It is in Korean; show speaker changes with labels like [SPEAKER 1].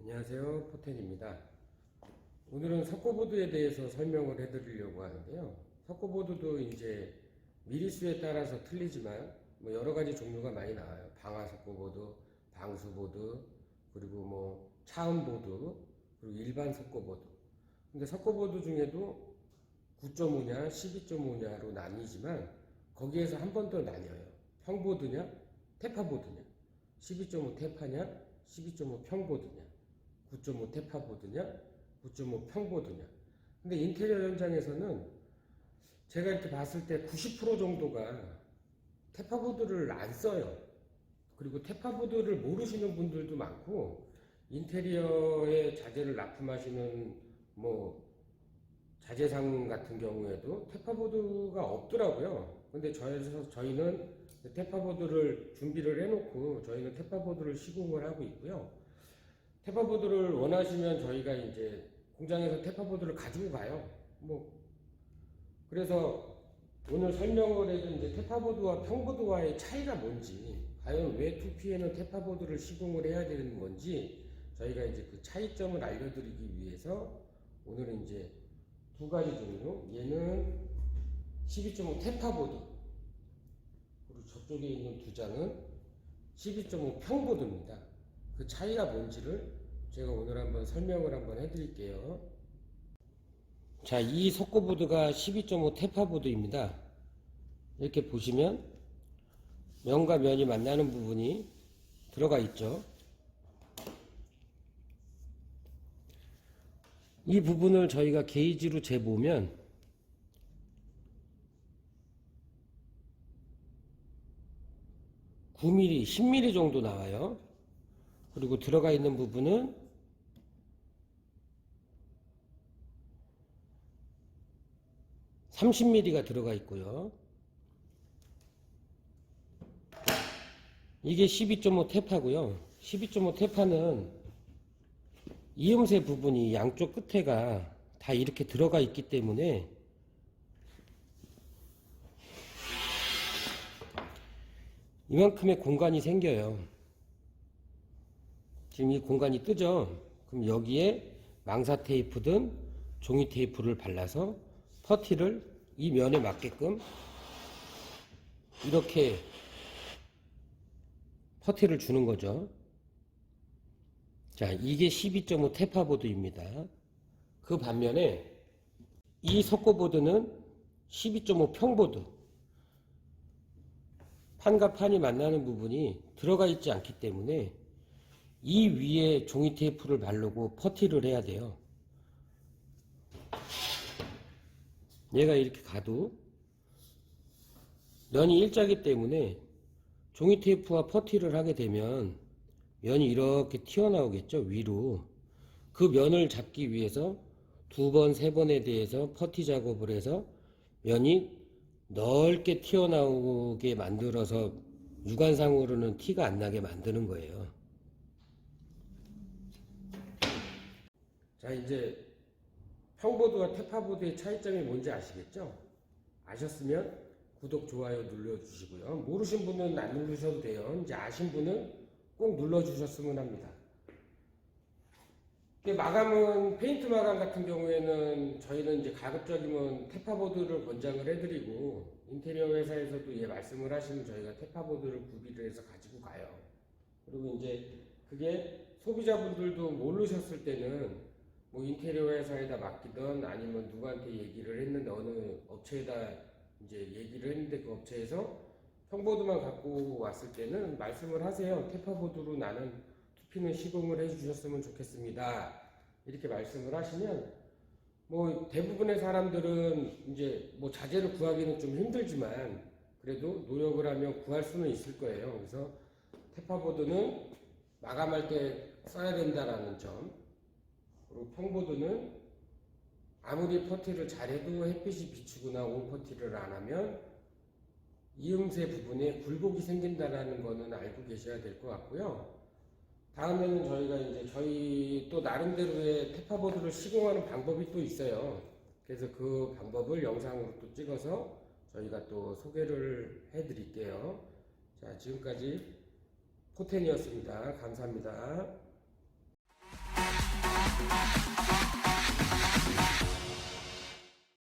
[SPEAKER 1] 안녕하세요. 포텐입니다. 오늘은 석고보드에 대해서 설명을 해드리려고 하는데요. 석고보드도 이제 미리수에 따라서 틀리지만 뭐 여러 가지 종류가 많이 나와요. 방화 석고보드, 방수보드, 그리고 뭐 차음보드, 그리고 일반 석고보드. 근데 석고보드 중에도 9.5냐, 12.5냐로 나뉘지만 거기에서 한 번 더 나뉘어요. 평보드냐, 테파보드냐, 12.5 테파냐, 12.5 평보드냐, 9.5 테파보드냐, 9.5 평보드냐. 근데 인테리어 현장에서는 제가 이렇게 봤을 때 90% 정도가 테파보드를 안 써요. 그리고 테파보드를 모르시는 분들도 많고 인테리어에 자재를 납품하시는 뭐 자재상 같은 경우에도 테파보드가 없더라고요. 근데 저희서 저희는 테파보드를 준비를 해놓고 저희는 테파보드를 시공을 하고 있고요. 테파보드를 원하시면 저희가 이제 공장에서 테파보드를 가지고 가요. 뭐 그래서 오늘 설명을 해준 이제 테파보드와 평보드와의 차이가 뭔지, 과연 왜 2P에는 테파보드를 시공을 해야 되는 건지 저희가 이제 그 차이점을 알려드리기 위해서 오늘은 이제 두 가지 종류, 얘는 12.5 테파보드, 그리고 저쪽에 있는 두 장은 12.5 평보드입니다. 그 차이가 뭔지를 제가 오늘 한번 설명을 한번 해드릴게요. 자, 이 석고보드가 12.5 테파보드입니다. 이렇게 보시면 면과 면이 만나는 부분이 들어가 있죠. 이 부분을 저희가 게이지로 재보면 (9 m m) (10 mm) 정도 나와요 그리고 들어가 있는 부분은 (30 mm)가 들어가 있고요 이게 (12.5) 테파고요 (12.5) 테파는 이음새 부분이 양쪽 끝에가 다 이렇게 들어가 있기 때문에 이만큼의 공간이 생겨요. 지금 이 공간이 뜨죠? 그럼 여기에 망사 테이프든 종이 테이프를 발라서 퍼티를 이 면에 맞게끔 이렇게 퍼티를 주는 거죠. 자, 이게 12.5 테파보드입니다. 그 반면에 이 석고보드는 12.5 평보드. 판과 판이 만나는 부분이 들어가 있지 않기 때문에 이 위에 종이 테이프를 바르고 퍼티를 해야 돼요. 얘가 이렇게 가도 면이 일자기 때문에 종이 테이프와 퍼티를 하게 되면 면이 이렇게 튀어나오겠죠 위로 그 면을 잡기 위해서 두 번, 세 번에 대해서 퍼티 작업을 해서 면이 넓게 튀어나오게 만들어서 육안상으로는 티가 안 나게 만드는 거예요. 자, 이제 평보드와 테파보드의 차이점이 뭔지 아시겠죠? 아셨으면 구독, 좋아요 눌러주시고요. 모르신 분은 안 누르셔도 돼요. 이제 아신 분은 꼭 눌러주셨으면 합니다. 마감은 페인트 마감 같은 경우에는 저희는 이제 가급적이면 테파보드를 권장을 해드리고 인테리어 회사에서도 예 말씀을 하시면 저희가 테파보드를 구비를 해서 가지고 가요. 그리고 이제 그게 소비자분들도 모르셨을 때는 뭐 인테리어 회사에다 맡기던 아니면 누구한테 얘기를 했는데 어느 업체에다 이제 얘기를 했는데 그 업체에서 평보드만 갖고 왔을 때는 말씀을 하세요. 테파보드로 나는 투피는 시공을 해주셨으면 좋겠습니다. 이렇게 말씀을 하시면 뭐 대부분의 사람들은 이제 뭐 자재를 구하기는 좀 힘들지만 그래도 노력을 하면 구할 수는 있을 거예요. 그래서 테파보드는 마감할 때 써야 된다라는 점 그리고 평보드는 아무리 퍼티를 잘해도 햇빛이 비추거나 온 퍼티를 안 하면 이음새 부분에 굴곡이 생긴다라는 거는 알고 계셔야 될 것 같고요. 다음에는 저희가 이제 저희 또 나름대로의 테파보드를 시공하는 방법이 또 있어요. 그래서 그 방법을 영상으로 또 찍어서 저희가 또 소개를 해 드릴게요. 자, 지금까지 포텐이었습니다. 감사합니다.
[SPEAKER 2] フフフフ。